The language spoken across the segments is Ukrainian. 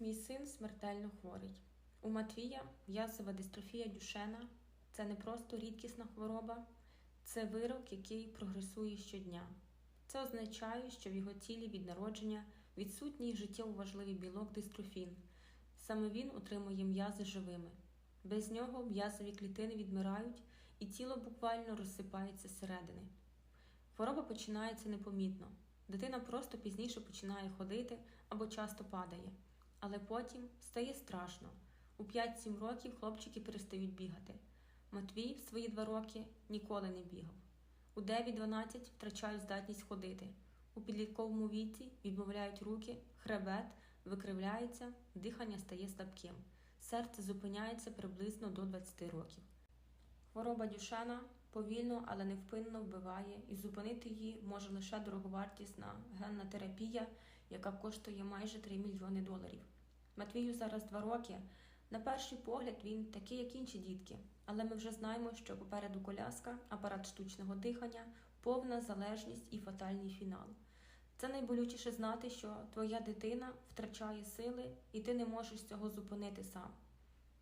Мій син смертельно хворий. У Матвія м'язова дистрофія Дюшена це не просто рідкісна хвороба, це вирок, який прогресує щодня. Це означає, що в його тілі від народження відсутній життєво важливий білок дистрофін. Саме він утримує м'язи живими. Без нього м'язові клітини відмирають і тіло буквально розсипається зсередини. Хвороба починається непомітно. Дитина просто пізніше починає ходити або часто падає. Але потім стає страшно. У 5-7 років хлопчики перестають бігати. Матвій в свої два роки ніколи не бігав. У 9-12 втрачають здатність ходити. У підлітковому віці відмовляють руки, хребет викривляється, дихання стає слабким. Серце зупиняється приблизно до 20 років. Хвороба Дюшена повільно, але невпинно вбиває, і зупинити її може лише дороговартісна генна терапія, яка коштує майже 3 мільйони доларів. Матвію зараз 2 роки. На перший погляд він такий, як інші дітки, але ми вже знаємо, що попереду коляска, апарат штучного дихання, повна залежність і фатальний фінал. Це найболючіше знати, що твоя дитина втрачає сили, і ти не можеш цього зупинити сам.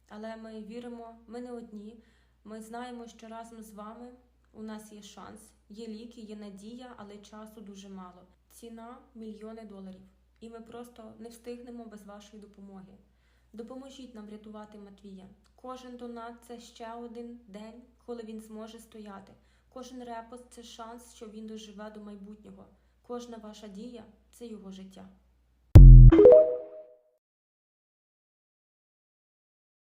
Але ми віримо, ми не одні. Ми знаємо, що разом з вами у нас є шанс, є ліки, є надія, але часу дуже мало. Ціна мільйони доларів. І ми просто не встигнемо без вашої допомоги. Допоможіть нам врятувати Матвія. Кожен донат це ще один день, коли він зможе стояти. Кожен репост це шанс, що він доживе до майбутнього. Кожна ваша дія це його життя.